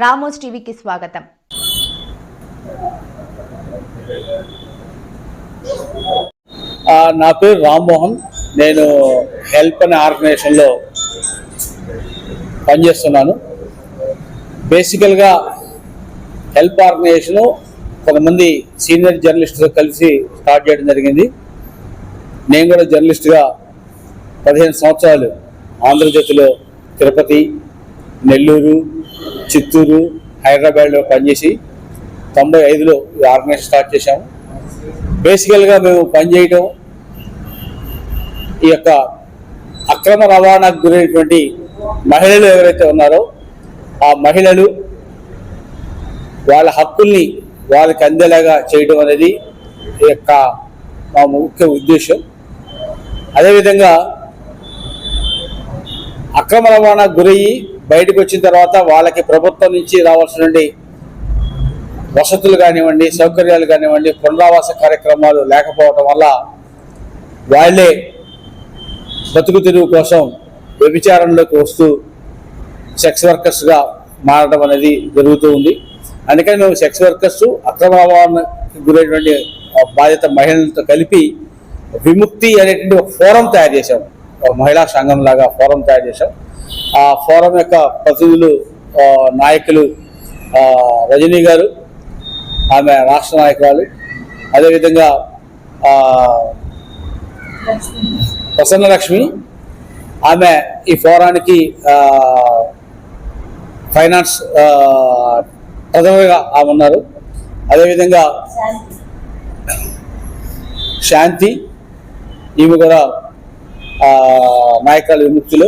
Ramos టీవీకి స్వాగతం. నా పేరు రామ్మోహన్. నేను హెల్ప్ అనే ఆర్గనైజేషన్లో పనిచేస్తున్నాను. బేసికల్గా హెల్ప్ ఆర్గనైజేషన్ కొంతమంది సీనియర్ జర్నలిస్టుతో కలిసి స్టార్ట్ చేయడం జరిగింది. నేను కూడా జర్నలిస్ట్గా పదిహేను సంవత్సరాలు ఆంధ్రజ్యోతిలో తిరుపతి నెల్లూరు చిత్తూరు హైదరాబాద్లో పనిచేసి తొంభై ఐదులో ఆర్గనైజేషన్ స్టార్ట్ చేశాము. బేసికల్గా మేము పనిచేయటం ఈ యొక్క అక్రమ రవాణాకు గురైనటువంటి మహిళలు ఎవరైతే ఉన్నారో ఆ మహిళలు వాళ్ళ హక్కుల్ని వాళ్ళకి అందేలాగా చేయడం అనేది ఈ యొక్క మా ముఖ్య ఉద్దేశం. అదేవిధంగా అక్రమ రవాణాకు గురయ్యి బయటకు వచ్చిన తర్వాత వాళ్ళకి ప్రభుత్వం నుంచి రావాల్సినటువంటి వసతులు కానివ్వండి సౌకర్యాలు కానివ్వండి పునరావాస కార్యక్రమాలు లేకపోవటం వల్ల వాళ్ళే బతుకు తిరుగు కోసం వ్యభిచారంలోకి వస్తూ సెక్స్ వర్కర్స్గా మారడం అనేది జరుగుతూ ఉంది. అందుకని మేము సెక్స్ వర్కర్స్ అక్రమ రవాణాకి గురైనటువంటి ఆ మహిళలతో కలిపి విముక్తి అనేటువంటి ఒక ఫోరం తయారు చేశాం. ఒక మహిళా సంఘం లాగా ఫోరం తయారు చేశాం. ఆ ఫోరం యొక్క ప్రతినిధులు నాయకులు రజనీ గారు ఆమె రాష్ట్ర నాయకురాలు. అదేవిధంగా ప్రసన్నలక్ష్మి ప్రసన్న లక్ష్మి ఆమె ఈ ఫోరానికి ఫైనాన్స్ ప్రథమగా ఆమె ఉన్నారు. అదేవిధంగా శాంతి ఈమె కూడా ఆ, నాయకురాలు విముక్తులు.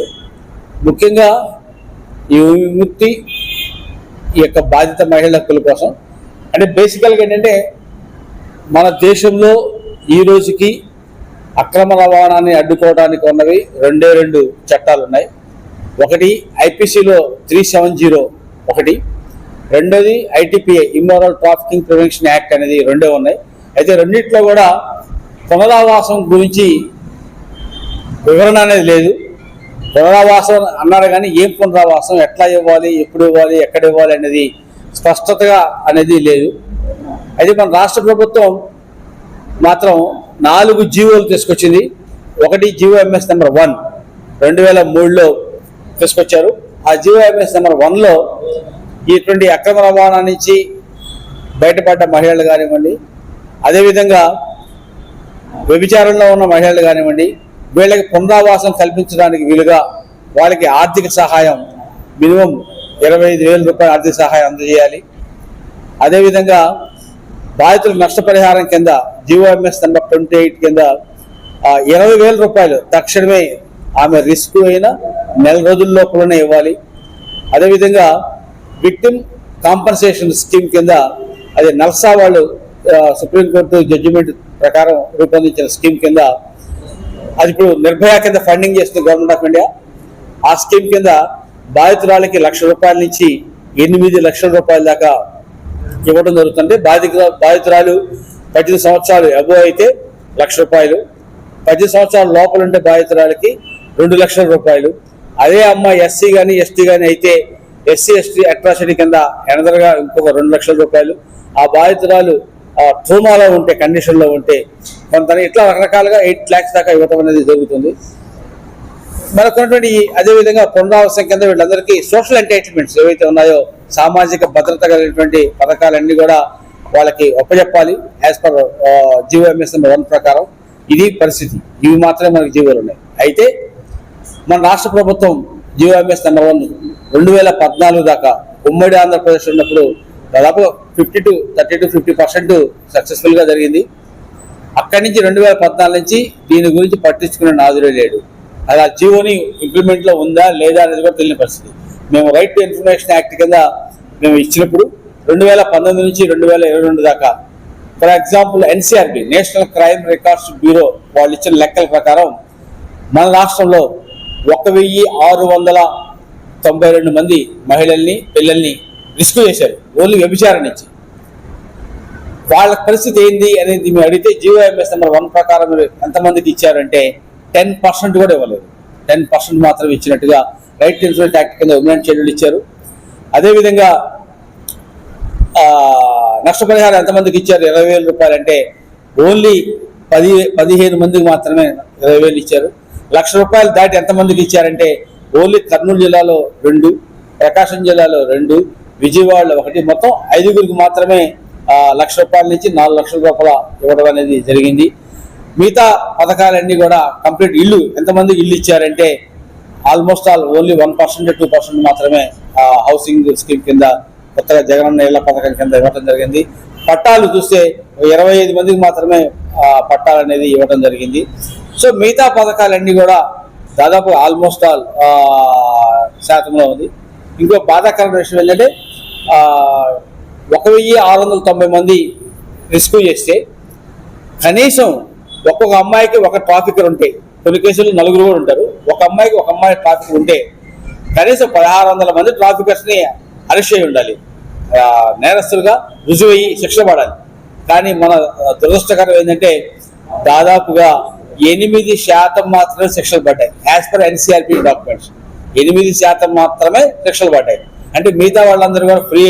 ముఖ్యంగా ఈ విముక్తి ఈ యొక్క బాధిత మహిళల హక్కుల కోసం. అంటే బేసికల్గా ఏంటంటే మన దేశంలో ఈ రోజుకి అక్రమ రవాణాన్ని అడ్డుకోవడానికి ఉన్నవి రెండే రెండు చట్టాలు ఉన్నాయి ఒకటి ఐపీసీలో త్రీ సెవెన్ జీరో ఒకటి. రెండోది ITPI immoral trafficking prevention act అనేది రెండే ఉన్నాయి. అయితే రెండిట్లో కూడా పునరావాసం గురించి వివరణ అనేది లేదు. పునరావాసం అన్నారు కానీ ఏం పునరావాసం? ఎట్లా ఇవ్వాలి? ఎప్పుడు ఇవ్వాలి? ఎక్కడ ఇవ్వాలి అనేది స్పష్టతగా అనేది లేదు. అయితే మన రాష్ట్ర ప్రభుత్వం మాత్రం నాలుగు జీవోలు తీసుకొచ్చింది. ఒకటి జీవో ఎంఎస్ నెంబర్ వన్ రెండు వేల మూడులో తీసుకొచ్చారు. ఆ జీవో ఎంఎస్ నెంబర్ వన్లో ఇటువంటి అక్రమ రవాణా నుంచి బయటపడ్డ మహిళలు కానివ్వండి అదేవిధంగా వ్యభిచారంలో ఉన్న మహిళలు కానివ్వండి వీళ్ళకి పునరావాసం కల్పించడానికి వీలుగా వాళ్ళకి ఆర్థిక సహాయం మినిమం ఇరవై ఐదు వేల రూపాయల ఆర్థిక సహాయం అందజేయాలి. అదేవిధంగా బాధితుల నష్టపరిహారం కింద జీవోఎంఎస్ నెంబర్ ట్వంటీ ఎయిట్ కింద ఇరవై వేల రూపాయలు తక్షణమే ఆమె రిస్క్ అయిన నెల రోజుల లోపలనే ఇవ్వాలి. అదేవిధంగా విక్టిమ్ కాంపన్సేషన్ స్కీమ్ కింద అది నల్సా వాళ్ళు సుప్రీంకోర్టు జడ్జిమెంట్ ప్రకారం రూపొందించిన స్కీమ్ కింద అది ఇప్పుడు నిర్భయ కింద ఫండింగ్ చేస్తుంది గవర్నమెంట్ ఆఫ్ ఇండియా ఆ స్కీమ్ కింద బాధితురాలకి లక్ష రూపాయల నుంచి ఎనిమిది లక్షల రూపాయల దాకా ఇవ్వడం జరుగుతుంది. బాధిత బాధితురాలు పద్దెనిమిది సంవత్సరాలు అబో అయితే లక్ష రూపాయలు. పద్దెనిమిది సంవత్సరాల లోపల ఉంటే బాధితురాలకి రెండు లక్షల రూపాయలు. అదే అమ్మాయి ఎస్సీ కానీ ఎస్టీ కానీ అయితే ఎస్సీ ఎస్టీ అట్రాసిటీ కింద ఎనదరగా ఇంకొక రెండు లక్షల రూపాయలు. ఆ బాధితురాలు ట్రోమాలో ఉంటే కండిషన్లో ఉంటే కొంత ఇట్లా రకరకాలుగా ఎయిట్ ల్యాక్స్ దాకా ఇవ్వటం అనేది జరుగుతుంది. మనకున్నటువంటి ఈ అదేవిధంగా పునరావాసం కింద వీళ్ళందరికీ సోషల్ ఎంటైటిల్మెంట్స్ ఏవైతే ఉన్నాయో సామాజిక భద్రత కలిగినటువంటి పథకాలన్నీ కూడా వాళ్ళకి ఒప్పజెప్పాలి as per GOMS number one ప్రకారం. ఇది పరిస్థితి. ఇవి మాత్రమే మనకి జీవోలు ఉన్నాయి. అయితే మన రాష్ట్ర ప్రభుత్వం జీవోఎంఎస్ నెంబర్ వన్ రెండు వేల పద్నాలుగు దాకా ఉమ్మడి ఆంధ్రప్రదేశ్ ఉన్నప్పుడు దాదాపు fifty to thirty to fifty percent సక్సెస్ఫుల్గా జరిగింది. అక్కడి నుంచి రెండు వేల పద్నాలుగు నుంచి దీని గురించి పట్టించుకునే నాదుడే లేడు. అది ఆ జియోని ఇంప్లిమెంట్లో ఉందా లేదా అనేది కూడా తెలియని పరిస్థితి. మేము రైట్ టు ఇన్ఫర్మేషన్ యాక్ట్ కింద మేము ఇచ్చినప్పుడు రెండు వేల పంతొమ్మిది నుంచి రెండు వేల ఇరవై రెండు దాకా for example NCRB national crime records bureau వాళ్ళు ఇచ్చిన లెక్కల ప్రకారం మన రాష్ట్రంలో ఒక వెయ్యి ఆరు వందల తొంభై రెండు మంది మహిళల్ని పిల్లల్ని రిస్క్ చేశారు. ఓన్లీ వ్యభిచారం ఇచ్చి వాళ్ళ పరిస్థితి ఏంది అనేది మేము అడిగితే జీవోఎంఎస్ నెంబర్ వన్ ప్రకారం ఎంతమందికి ఇచ్చారంటే టెన్ పర్సెంట్ కూడా ఇవ్వలేదు. టెన్ పర్సెంట్ మాత్రం ఇచ్చినట్టుగా రైట్ ఇన్సూరెన్స్ యాక్ట్ కింద ఉమెన్ షెడ్యూల్ ఇచ్చారు. అదేవిధంగా నష్టపరిహారం ఎంతమందికి ఇచ్చారు? ఇరవై వేల రూపాయలు అంటే ఓన్లీ పది పదిహేను మందికి మాత్రమే ఇరవై వేలు ఇచ్చారు. లక్ష రూపాయలు దాటి ఎంతమందికి ఇచ్చారంటే ఓన్లీ కర్నూలు జిల్లాలో రెండు ప్రకాశం జిల్లాలో రెండు విజయవాడలో ఒకటి. మొత్తం ఐదుగురికి మాత్రమే లక్ష రూపాయల నుంచి నాలుగు లక్షల రూపాయల ఇవ్వడం అనేది జరిగింది. మిగతా పథకాలన్నీ కూడా కంప్లీట్ ఇల్లు ఎంతమంది ఇల్లు ఇచ్చారంటే almost all only one percent two percent మాత్రమే హౌసింగ్ స్కీమ్ కింద కొత్తగా జగనన్న ఇళ్ళ పథకం కింద ఇవ్వడం జరిగింది. పట్టాలు చూస్తే ఇరవై ఐదు మందికి మాత్రమే పట్టాలు అనేది ఇవ్వడం జరిగింది. సో మిగతా పథకాలన్నీ కూడా దాదాపు ఆల్మోస్ట్ ఆల్ శాతంలో ఉంది. ఇంకో బాధాకరమైన విషయం ఏంటంటే ఒక వెయ్యి ఆరు వందల తొంభై మంది రెస్క్యూ చేస్తే కనీసం ఒక్కొక్క అమ్మాయికి ఒక ట్రాఫికర్ ఉంటే కొన్ని కేసులు నలుగురు కూడా ఉంటారు ఒక అమ్మాయికి ఒక అమ్మాయి ట్రాఫిక్ ఉంటే కనీసం పదహారు వందల మంది ట్రాఫికర్స్ని అరెస్ట్ చేయి ఉండాలి. నేరస్తులుగా రుజువయ్యి శిక్ష పడాలి. కానీ మన దురదృష్టకరం ఏంటంటే దాదాపుగా ఎనిమిది శాతం మాత్రమే శిక్షలు పడ్డాయి యాజ్ పర్ ఎన్సీఆర్పి డాక్యుమెంట్స్ ఎనిమిది శాతం మాత్రమే శిక్షలు పడ్డాయి. అంటే మిగతా వాళ్ళందరూ కూడా ఫ్రీ